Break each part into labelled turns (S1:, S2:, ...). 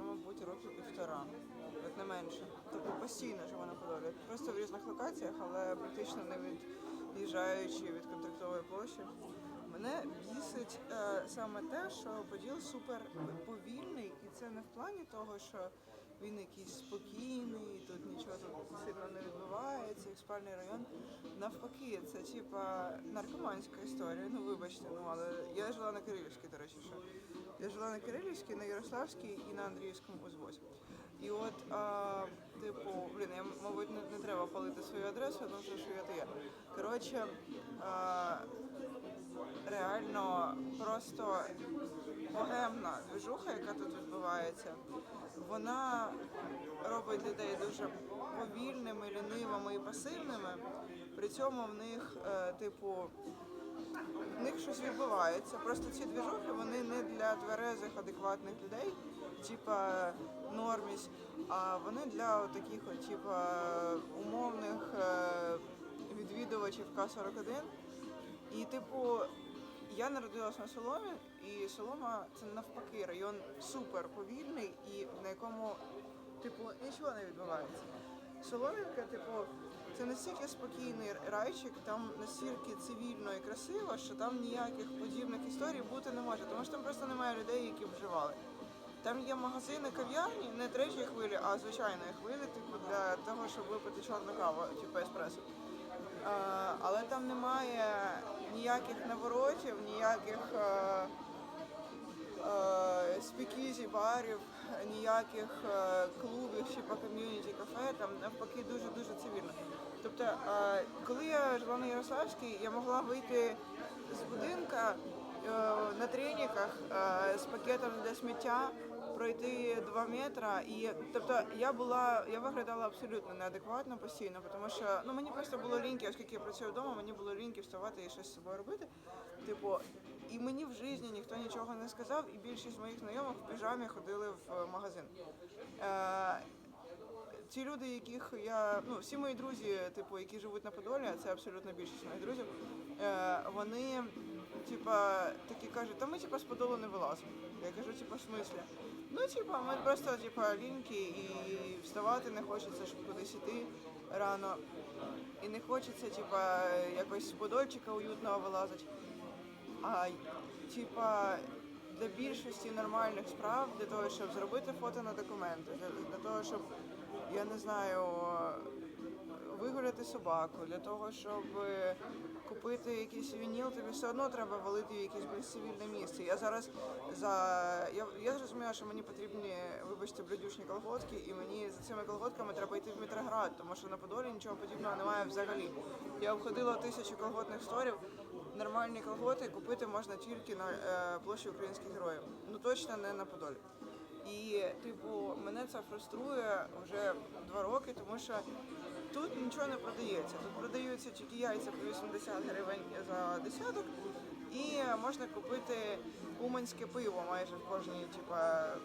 S1: вже, мабуть, років півтора, як не менше. Тобто постійно живу на Подолі. Просто в різних локаціях, але практично не від'їжджаючи від контрактової площі. Мене бісить е, саме те, що Поділ супер повільний, і це не в плані того, що він якийсь спокійний, тут нічого тут сильно не відбувається, як спальний район. Навпаки, це типа наркоманська історія. Ну вибачте, ну але я жила на Кирилівській, до речі, що я жила на Кирилівській, на Ярославській і на Андріївському узвозі. І от, а, типу, блін, я, мабуть, не, не треба палити свою адресу, тому що я то є. Коротше, а, реально просто богемна движуха, яка тут відбувається, вона робить людей дуже повільними, лінивими і пасивними. При цьому в них, е, типу, в них щось відбувається. Просто ці движухи вони не для тверезих, адекватних людей, типа норміс, а вони для таких, типа, умовних е, відвідувачів К-41. І, типу, я народилась на Соломі, і Солома це навпаки район супер повільний і на якому, типу, нічого не відбувається. Соломівка, типу, це настільки спокійний райчик, там настільки цивільно і красиво, що там ніяких подібних історій бути не може, тому що там просто немає людей, які вживали. Там є магазини, кав'ярні, не третьої хвилі, а звичайної хвилі, типу, для того, щоб випити чорну каву, типу еспресо. Е, але там немає ніяких наворотів, ніяких е, е, спікізі барів, ніяких клубів чи по ком'юніті кафе, там навпаки дуже-дуже цивільно. Тобто, коли я жила на Ярославській, я могла вийти з будинка е, треніках е, з пакетом для сміття, пройти два метри. І тобто я була, я виглядала абсолютно неадекватно постійно, тому що ну мені просто було ліньки, оскільки я працюю вдома, мені було ліньки вставати і щось з собою робити. Типу, і мені в житті ніхто нічого не сказав, і більшість моїх знайомих в піжамі ходили в е, магазин. Ті люди, яких я ну всі мої друзі, типу, які живуть на Подолі, а це абсолютно більшість моїх друзів. Е, вони, типа, такі кажуть, та ми типа з Подолу не вилазимо. Я кажу, типа, в смислі? Ну, типа, ми просто типа ліньки і вставати не хочеться, щоб кудись іти рано. І не хочеться, типа, якось подольчика уютного вилазити. А типа для більшості нормальних справ, для того, щоб зробити фото на документи, для того, щоб я не знаю, вигуляти собаку, для того, щоб купити якийсь вініл, тобі все одно треба валити в якесь більш цивільне місце. Я зараз за я, я зрозуміла, що мені потрібні, вибачте, блядюшні колготки, і мені за цими колготками треба йти в Мітроград, тому що на Подолі нічого подібного немає взагалі. Я обходила тисячу колготних сторів. Нормальні колготи купити можна тільки на е, площі українських героїв. Ну точно не на Подолі. І, типу, мене це фруструє вже два роки, тому що тут нічого не продається. Тут продаються тільки яйця по 80 гривень за десяток, і можна купити уманське пиво майже в кожній типу,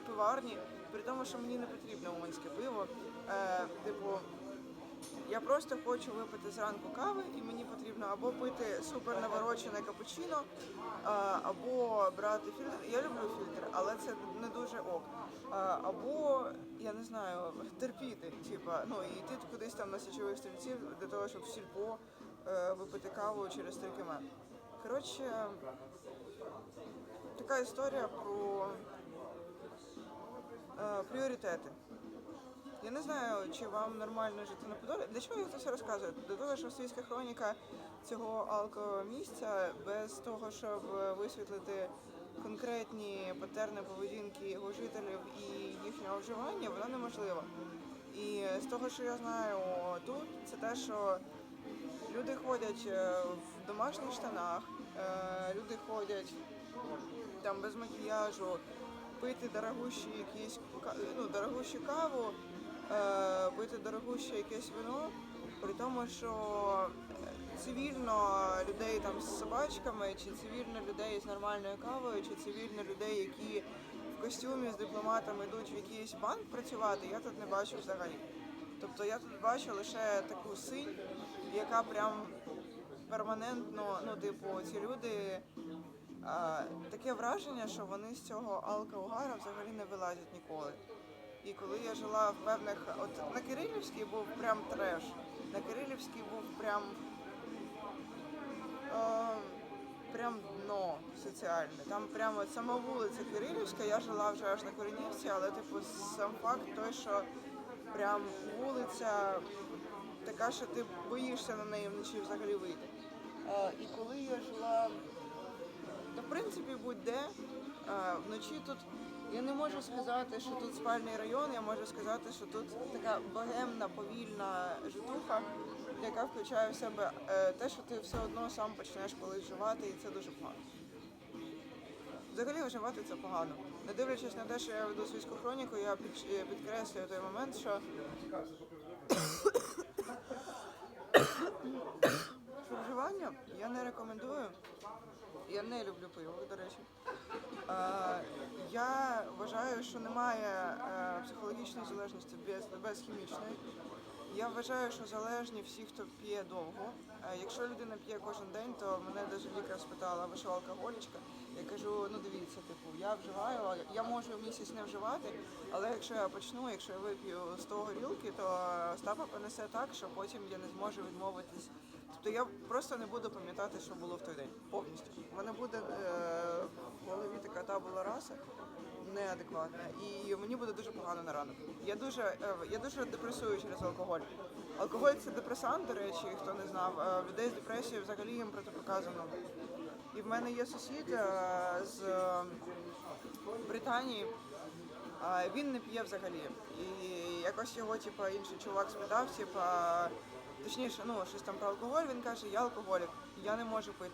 S1: пиварні, при тому, що мені не потрібно уманське пиво. Е, типу, я просто хочу випити зранку кави, і мені потрібно або пити супер наворочене капучино, або брати фільтр. Я люблю фільтр, але це не дуже ок. Або я не знаю, терпіти, типа, ну і йти кудись там на січових стрільців для того, щоб в сільпо е, випити каву через 3 км. Коротше, така історія про е, пріоритети. Я не знаю, чи вам нормально жити на Подолі. Для чого я це все розказую? До того, що свійська хроніка цього алкомісця без того, щоб висвітлити конкретні патерни поведінки його жителів і їхнього вживання, вона неможлива. І з того, що я знаю тут, це те, що люди ходять е, в домашніх штанах, е, люди ходять там без макіяжу, пити дорогущі якісь ну, дорогущу каву, пити дорогуще якесь вино, при тому, що е, цивільно людей там з собачками, чи цивільно людей з нормальною кавою, чи цивільно людей, які в костюмі з дипломатом йдуть в якийсь банк працювати, я тут не бачу взагалі. Тобто я тут бачу лише таку синь, яка прям перманентно, ну, типу, ці люди. Таке враження, що вони з цього алкаугара взагалі не вилазять ніколи. І коли я жила в певних, от на Кирилівській був прям треш. На Кирилівській був прям е, прям дно соціальне. Там прямо сама вулиця Кирилівська, я жила вже аж на Коренівці, але типу сам факт той, що прям вулиця така, що ти боїшся на неї вночі взагалі вийти. Е, і коли я жила та в принципі будь-де е, вночі тут я не можу сказати, що тут спальний район, я можу сказати, що тут така богемна, повільна житуха, яка включає в себе е, те, що ти все одно сам почнеш колись вживати, і це дуже погано. Взагалі вживати це погано. Не дивлячись на те, що я веду свійську хроніку, я е, підкреслюю той момент, що вживання я не рекомендую. Я не люблю пиво, до речі. Я вважаю, що немає е, психологічної залежності без, без хімічної. Я вважаю, що залежні всі, хто п'є довго. Е, якщо людина п'є кожен день, то мене навіть лікар спитала, ви що алкоголічка? Я кажу, ну дивіться, типу, я вживаю, я можу місяць не вживати, але якщо я почну, якщо я вип'ю 100 горілки, то Остапа понесе так, що потім я не зможу відмовитись. Тобто я просто не буду пам'ятати, що було в той день повністю. У мене буде е, в голові така табула раса неадекватна, і мені буде дуже погано на ранок. Я дуже, е, я дуже депресую через алкоголь. Алкоголь це депресант, до речі, хто не знав. Е, людей з депресією взагалі їм протипоказано. І в мене є сусід е, з е, Британії. Він не п'є взагалі. І якось його, типа, інший чувак спитав, типа, точніше, ну, щось там про алкоголь, він каже, я алкоголік, я не можу пити.